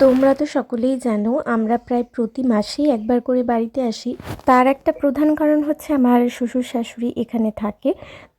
তোমরা তো সকলেই জানো, আমরা প্রায় প্রতি মাসেই একবার করে বাড়িতে আসি। তার একটা প্রধান কারণ হচ্ছে আমার শ্বশুর শাশুড়ি এখানে থাকে।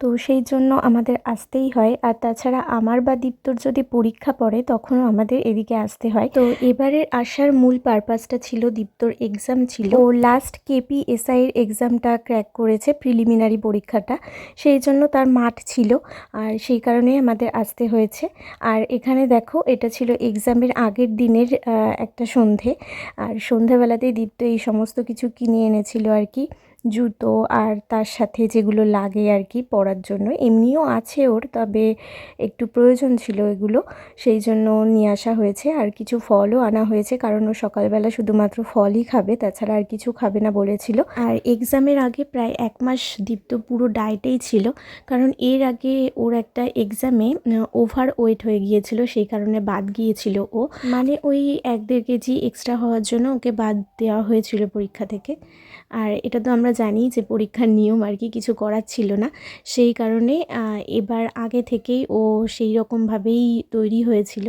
তো সেই জন্য আমাদের আসতেই হয়। আর তাছাড়া আমার বা দীপ্তর যদি পরীক্ষা পড়ে, তখনও আমাদের এদিকে আসতে হয়। তো এবারের আসার মূল পারপাসটা ছিল দীপ্তর এক্সাম ছিল। ও লাস্ট কেপি এর এক্সামটা ক্র্যাক করেছে প্রিলিমিনারি পরীক্ষাটা। সেই জন্য তার মাঠ ছিল। আর সেই কারণেই আমাদের আসতে হয়েছে। আর এখানে দেখো, এটা ছিল এক্সামের আগের দিনের আহ, একটা সন্ধে। আর সন্ধেবেলাতেই দীপ্ত এই সমস্ত কিছু কিনে এনেছিল আর কি। জুতো আর তার সাথে যেগুলো লাগে আর কি পরার জন্য। এমনিও আছে ওর, তবে একটু প্রয়োজন ছিল এগুলো, সেই জন্য নিয়ে আসা হয়েছে। আর কিছু ফলও আনা হয়েছে, কারণ ও সকালবেলা শুধুমাত্র ফলই খাবে, তাছাড়া আর কিছু খাবে না বলেছিল। আর এক্সামের আগে প্রায় এক মাস দীপ্ত পুরো ডায়েটেই ছিল, কারণ এর আগে ওর একটা এক্সামে ওভার ওয়েট হয়ে গিয়েছিল, সেই কারণে বাদ গিয়েছিল ও। মানে ওই এক দেড় কেজি এক্সট্রা হওয়ার জন্য ওকে বাদ দেওয়া হয়েছিল পরীক্ষা থেকে। আর এটা তো আমরা জানি যে পরীক্ষার নিয়ম আর কি কিছু করার ছিল না। সেই কারণে এবার আগে থেকেই ও সেই রকমভাবেই তৈরি হয়েছিল।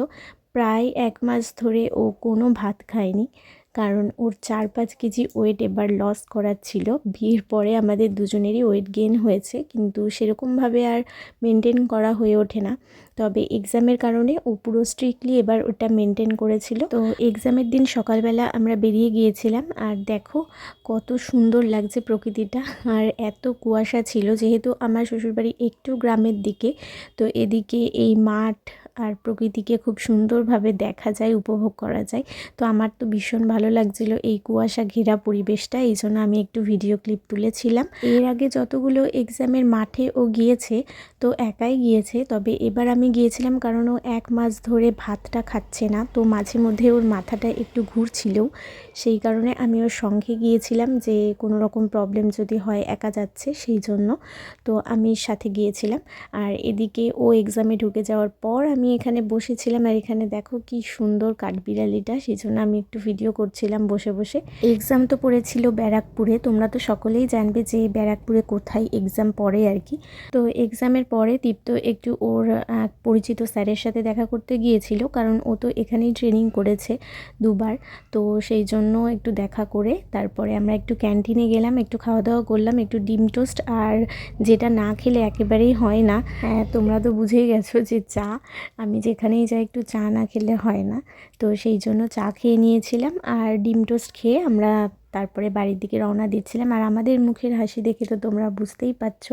প্রায় এক মাস ধরে ও কোনো ভাত খায়নি। কারণ ওর চার পাঁচ কেজি ওয়েট এবার লস করার ছিল। বিয়ের পরে আমাদের দুজনেরই ওয়েট গেইন হয়েছে, কিন্তু সেরকমভাবে আর মেনটেন করা হয়ে ওঠে না। তবে এক্সামের কারণে ও পুরো স্ট্রিক্টলি এবার ওটা মেনটেন করেছিল। তো এক্সামের দিন সকালবেলা আমরা বেরিয়ে গিয়েছিলাম, আর দেখো কত সুন্দর লাগছে প্রকৃতিটা। আর এত কুয়াশা ছিল, যেহেতু আমার শ্বশুরবাড়ি একটু গ্রামের দিকে, তো এদিকে এই মাঠ আর প্রকৃতিকে খুব সুন্দরভাবে দেখা যায়, উপভোগ করা যায়। তো আমার তো ভীষণ ভালো লাগছিল এই কুয়াশা ঘেরা পরিবেশটা, এই জন্য আমি একটু ভিডিও ক্লিপ তুলেছিলাম। এর আগে যতগুলো এক্সামের মাঠে ও গিয়েছে, তো একাই গিয়েছে, তবে এবার আমি গিয়েছিলাম কারণ ও এক মাস ধরে ভাতটা খাচ্ছে না, তো মাঝে মধ্যে ওর মাথাটা একটু ঘুরছিলও। সেই কারণে আমি ওর সঙ্গে গিয়েছিলাম যে কোনো রকম প্রবলেম যদি হয় একা যাচ্ছে, সেই জন্য। তো আমি সাথে গিয়েছিলাম। আর এদিকে ও এক্সামে ঢুকে যাওয়ার পর আমি এখানে বসেছিলাম আর এখানে দেখো কি সুন্দর কাঠবিড়ালিটা সেই জন্য আমি একটু ভিডিও করছিলাম বসে বসে। এক্সাম তো পড়েছিল ব্যারাকপুরে, তোমরা তো সকলেই জানবে যে ব্যারাকপুরে কোথায় এক্সাম পড়ে আর কি। তো এক্সামের পরে দীপ্ত একটু ওর পরিচিত স্যারের সাথে দেখা করতে গিয়েছিল, কারণ ও তো এখানেই ট্রেনিং করেছে দুবার। তো সেই জন্য একটু দেখা করে, তারপরে আমরা একটু ক্যান্টিনে গেলাম, একটু খাওয়া দাওয়া করলাম, একটু ডিম টোস্ট, আর যেটা না খেলে একেবারেই হয় না। হ্যাঁ তোমরা তো বুঝেই গেছো যে চা আমি যেখানেই যাই একটু চা না খেলে হয় না। তো সেই জন্য চা খেয়ে নিয়েছিলাম আর ডিম টোস্ট খেয়ে আমরা তারপরে বাড়ির দিকে রওনা দিচ্ছিলাম। আর আমাদের মুখের হাসি দেখে তো তোমরা বুঝতেই পারছ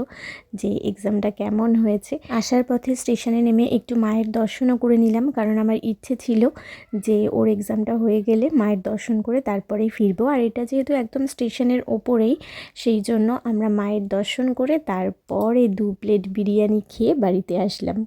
যে এক্সামটা কেমন হয়েছে। আসার পথে স্টেশনে নেমে একটু মায়ের দর্শনও করে নিলাম কারণ আমার ইচ্ছে ছিল যে ওর এক্সামটা হয়ে গেলে মায়ের দর্শন করে তারপরেই ফিরবো। আর এটা যেহেতু একদম স্টেশনের ওপরেই, সেই জন্য আমরা মায়ের দর্শন করে তারপরে দু প্লেট বিরিয়ানি খেয়ে বাড়িতে আসলাম।